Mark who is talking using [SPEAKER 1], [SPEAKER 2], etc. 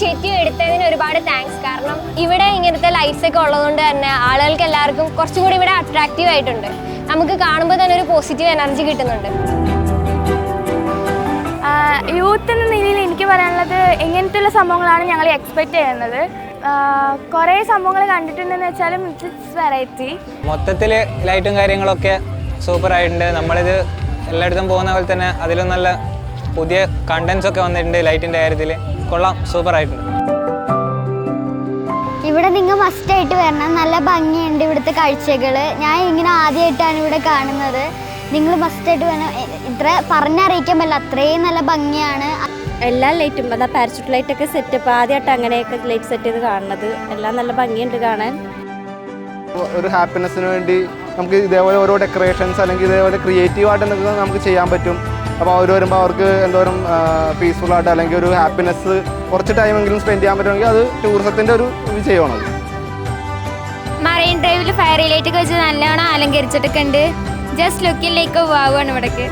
[SPEAKER 1] Initiative എടുത്തതിന് ഒരുപാട് thanks കാരണം ഇവിടെ ഇങ്ങനത്തെ ലൈറ്റ്സ് ഒക്കെ ഉള്ളതുകൊണ്ട് തന്നെ ആളുകൾക്ക് എല്ലാവർക്കും കുറച്ചും കൂടി ഇവിടെ അട്രാക്റ്റീവ് ആയിട്ടുണ്ട്. നമുക്ക് കാണുമ്പോൾ തന്നെ ഒരു പോസിറ്റീവ് എനർജി കിട്ടുന്നുണ്ട്.
[SPEAKER 2] യൂത്ത് എന്ന നിലയിൽ എനിക്ക് പറയാനുള്ളത് എങ്ങനത്തെയുള്ള സംഭവങ്ങളാണ് ഞങ്ങൾ എക്സ്പെക്ട് ചെയ്യുന്നത്. കുറേ സംഭവങ്ങൾ കണ്ടിട്ടുണ്ടെന്ന് വെച്ചാലും ഇറ്റ്സ് വെറൈറ്റി
[SPEAKER 3] മൊത്തത്തിൽ ലൈറ്റും കാര്യങ്ങളൊക്കെ സൂപ്പർ ആയിട്ടുണ്ട്. നമ്മളിത് എല്ലായിടത്തും പോകുന്ന പോലെ തന്നെ അതിലും നല്ല പുതിയ കണ്ടൻസ് ഒക്കെ വന്നിട്ടുണ്ട് ലൈറ്റിന്റെ കാര്യത്തിൽ കൊള്ളാം സൂപ്പർ ആയിട്ടുണ്ട്
[SPEAKER 4] ഇവിടെ നിങ്ങൾ മസ്റ്റ് ആയിട്ട് വരണം. നല്ല ഭംഗിയുണ്ട് ഇവിടുത്തെ കാഴ്ചകൾ. ഞാൻ ഇങ്ങനെ ആദ്യമായിട്ടാണ് ഇവിടെ കാണുന്നത്. നിങ്ങൾ മസ്റ്റ് ആയിട്ട് വരണം. ഇത്ര പറഞ്ഞറിയിക്കാൻ പറ്റില്ല. അത്രയും നല്ല ഭംഗിയാണ്.
[SPEAKER 5] എല്ലാ ലൈറ്റും അതാ പാരച്യൂട്ട് ലൈറ്റ് ഒക്കെ സെറ്റപ്പ് ആദ്യമായിട്ട് അങ്ങനെയൊക്കെ ലൈറ്റ് സെറ്റ് ചെയ്ത് കാണുന്നത്. എല്ലാം നല്ല ഭംഗിയുണ്ട് കാണാൻ.
[SPEAKER 6] ഒരു ഹാപ്പിനെസ്സിന് വേണ്ടി നമുക്ക് ഇതേപോലെ ഓരോ ഡെക്കറേഷൻസ് അല്ലെങ്കിൽ ഇതേപോലെ ക്രിയേറ്റീവ് ആയിട്ട് നമുക്ക് ചെയ്യാൻ പറ്റും. അപ്പോൾ അവർ വരുമ്പോൾ അവർക്ക് എന്തോരം പീസ്ഫുൾ ആയിട്ട് അല്ലെങ്കിൽ ഒരു ഹാപ്പിനെസ് കുറച്ച് ടൈമെങ്കിലും സ്പെൻഡ് ചെയ്യാൻ പറ്റുമെങ്കിൽ അത് ടൂറിസത്തിന്റെ ഒരു വിജയമാണ്
[SPEAKER 2] മറൈൻ ഡ്രൈവിൽ ഫയർ ലൈറ്റ് വെച്ച് നല്ലോണം അലങ്കരിച്ചിട്ടൊക്കെ ഉണ്ട്. ജസ്റ്റ് ലുക്കിലേക്ക് വാവാണ് ഇവിടേക്ക്.